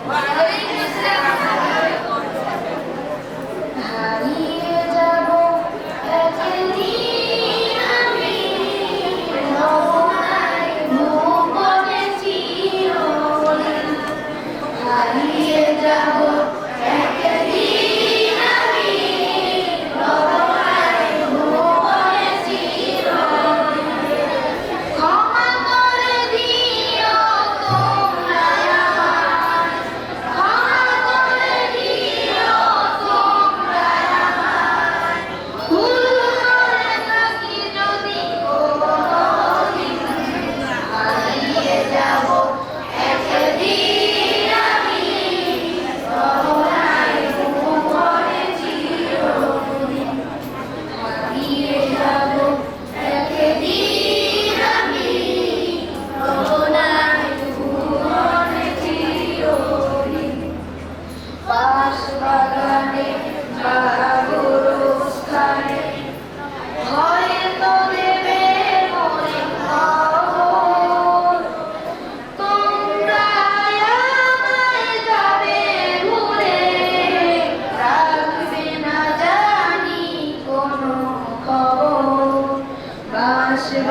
Para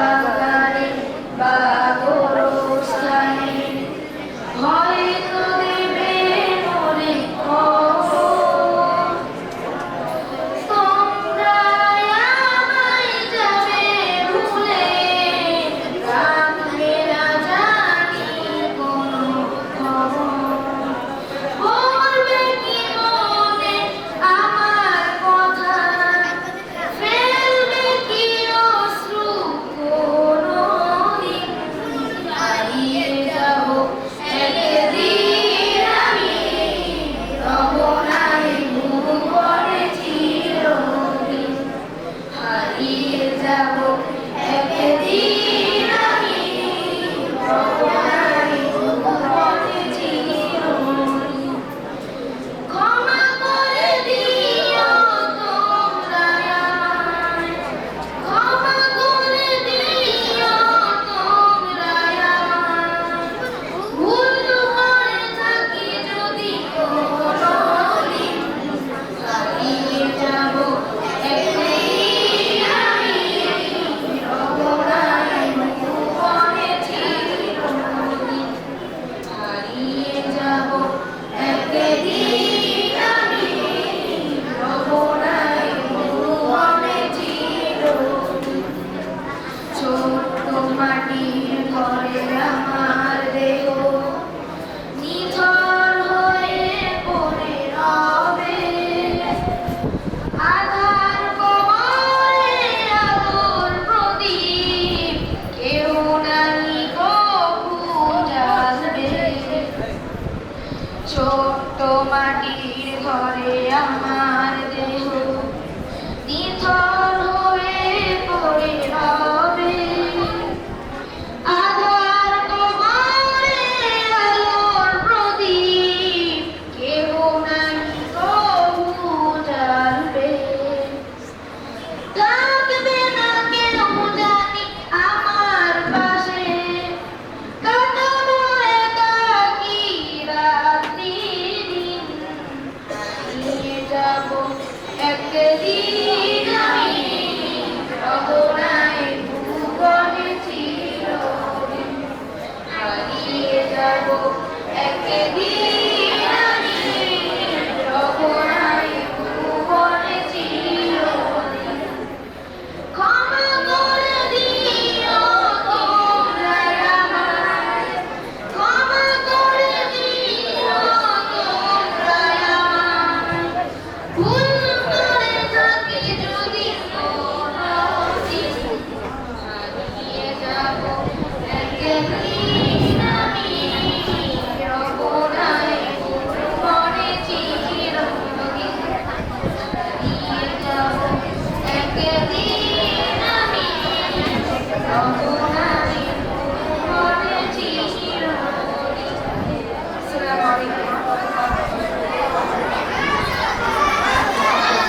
বাগানে বাগরস্থানে ঘর মাটির ঘরে আমার 감사합니다.